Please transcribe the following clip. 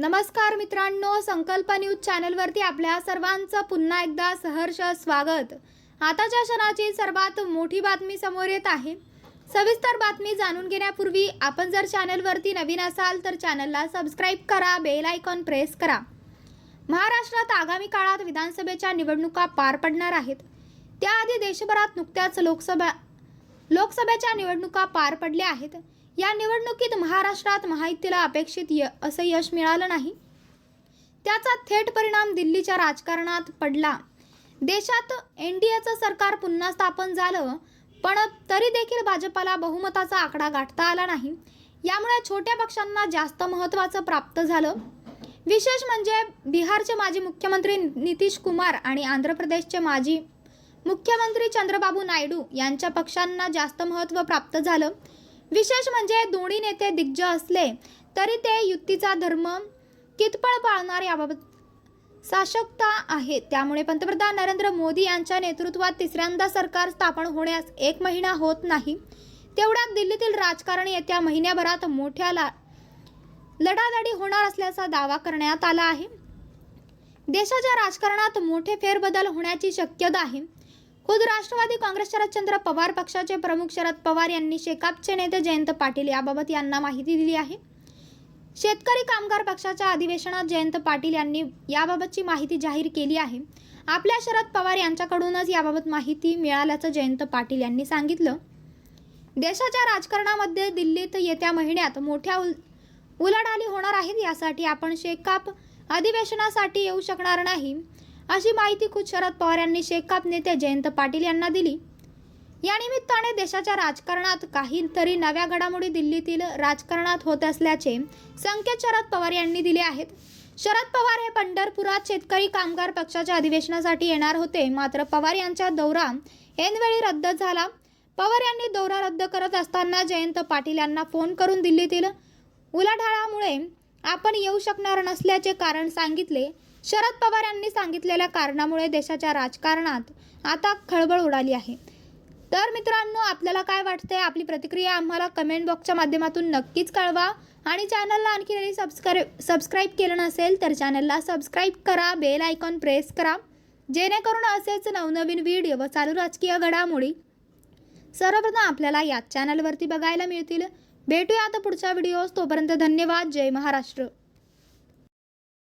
नमस्कार मित्रांनो संकल्प न्यूज चॅनलवरती आपल्या सर्वांचं पुन्हा एकदा सहर्ष स्वागत. आताच्या क्षणाची सर्वात मोठी बातमी समोर येत आहे. सविस्तर बातमी जाणून घेण्यापूर्वी आपण जर चॅनलवरती नवीन असाल तर चॅनलला सबस्क्राईब करा बेल आयकॉन प्रेस करा. महाराष्ट्रात आगामी काळात विधानसभेच्या निवडणुका पार पडणार आहेत. त्याआधी देशभरात नुकत्याच लोकसभा लोकसभेच्या निवडणुका पार पडल्या आहेत. या निवडणुकीत महाराष्ट्रात महायुतीला अपेक्षित य असं यश मिळालं नाही. त्याचा थेट परिणाम दिल्लीच्या राजकारणात पडला. देशात एन डी एचं सरकार पुन्हा स्थापन झालं पण तरी देखील भाजपाला बहुमताचा आकडा गाठता आला नाही. यामुळे छोट्या पक्षांना जास्त महत्त्वाचं प्राप्त झालं. विशेष म्हणजे बिहारचे माजी मुख्यमंत्री नितीश कुमार आणि आंध्र प्रदेशचे माजी मुख्यमंत्री चंद्रबाबू नायडू यांच्या पक्षांना जास्त महत्त्व प्राप्त झालं. विशेष म्हणजे दोन्ही नेते दिग्गज असले तरी ते युतीचा धर्म कितपळ पाळणार याबाबत साशक्ता आहे त्यामुळे पंतप्रधान नरेंद्र मोदी यांच्या नेतृत्वात तिसऱ्यांदा सरकार स्थापन होण्यास एक महिना होत नाही. तेवढ्यात दिल्लीतील राजकारण येत्या महिन्याभरात मोठ्या ला लढालढी होणार असल्याचा दावा करण्यात आला आहे. देशाच्या राजकारणात मोठे फेरबदल होण्याची शक्यता आहे. खुद राष्ट्रवादी काँग्रेस शरदचंद्र पवार पक्षाचे प्रमुख शरद पवार यांनी शेकापचे नेते जयंत पाटील याबाबत यांना माहिती दिली आहे. शेतकरी कामगार पक्षाच्या अधिवेशनात जयंत पाटील यांनी याबाबतची माहिती जाहीर केली आहे. आपल्या शरद पवार यांच्याकडूनच याबाबत माहिती मिळाल्याचं जयंत पाटील यांनी सांगितलं. देशाच्या राजकारणामध्ये दिल्लीत येत्या महिन्यात मोठ्या उल उलाढाली होणार आहेत यासाठी आपण शेकाप अधिवेशनासाठी येऊ शकणार नाही. अशी माहिती खुद शरद पवार यांनी शेकाप नेते जयंत पाटील यांना दिली. या निमित्ताने देशाच्या राजकारणात काहीतरी नव्या घडामोडी दिल्लीतील राजकारणात होत असल्याचे संकेत शरद पवार यांनी दिले आहेत. शरद पवार हे पंढरपुरात शेतकरी कामगार पक्षाच्या अधिवेशनासाठी येणार होते. मात्र पवार यांचा दौरा ऐनवेळी रद्द झाला. पवार यांनी दौरा रद्द करत असताना जयंत पाटील यांना फोन करून दिल्लीतील उलाढाळामुळे आपण येऊ शकणार नसल्याचे कारण सांगितले. शरद पवार यांनी सांगितलेल्या कारणामुळे देशाच्या राजकारणात आता खळबळ उडाली आहे. तर मित्रांनो आपल्याला काय वाटतंय? आपली प्रतिक्रिया आम्हाला कमेंट बॉक्सच्या माध्यमातून नक्कीच कळवा. आणि चॅनलला आणखी जरी सबस्क्राईब सबस्क्राईब केलं नसेल तर चॅनलला सबस्क्राईब करा. बेल आयकॉन प्रेस करा. जेणेकरून असेच नवनवीन व्हिडिओ व चालू राजकीय घडामोडी सर्वप्रथम आपल्याला याच चॅनलवरती बघायला मिळतील. भेटूया आता पुढच्या व्हिडिओज तोपर्यंत धन्यवाद. जय महाराष्ट्र.